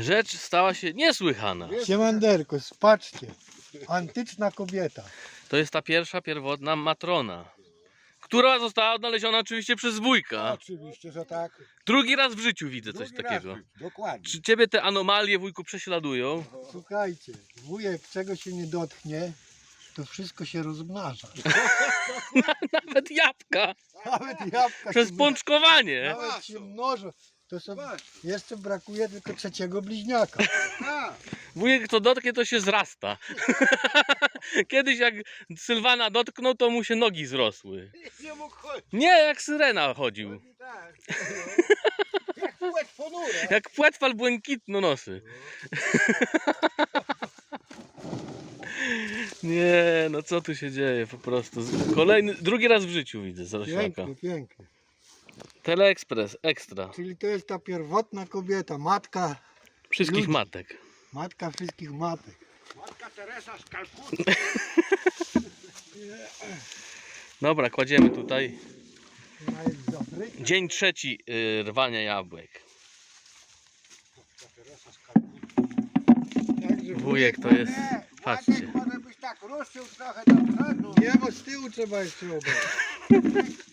Rzecz stała się niesłychana. Siemanderko, patrzcie. Antyczna kobieta. To jest ta pierwsza, pierwotna matrona. Która została odnaleziona oczywiście przez wujka. Oczywiście, że tak. Drugi raz w życiu widzę coś Drugi takiego. raz, Dokładnie. Czy ciebie te anomalie wujku prześladują? Słuchajcie, wujek czego się nie dotknie, to wszystko się rozmnaża. Nawet jabłka. Nawet jabłka Przez się, pączkowanie. nawet się mnożą. To są, Właśnie. jeszcze brakuje tylko trzeciego bliźniaka. A, Wujek kto dotknie to się zrasta. Kiedyś jak Sylwana dotknął to mu się nogi zrosły. nie mógł chodzić. Nie, jak syrena chodził. Tak. Jak płeć ponura. Jak płetwal błękitno nosy. Nie, no co tu się dzieje po prostu. Kolejny, drugi raz w życiu widzę z Rosiaka. Piękny, piękny. Teleekspres, ekstra. Czyli to jest ta pierwotna kobieta, matka, Wszystkich Ludzi. matek. matka wszystkich matek. Matka Teresa z Kalkuty. Dobra, kładziemy tutaj. Dzień trzeci y, rwania jabłek. Wujek to jest, patrzcie. Władek może byś tak ruszył trochę do przodu. Nie, bo z tyłu trzeba jeszcze obejrzeć.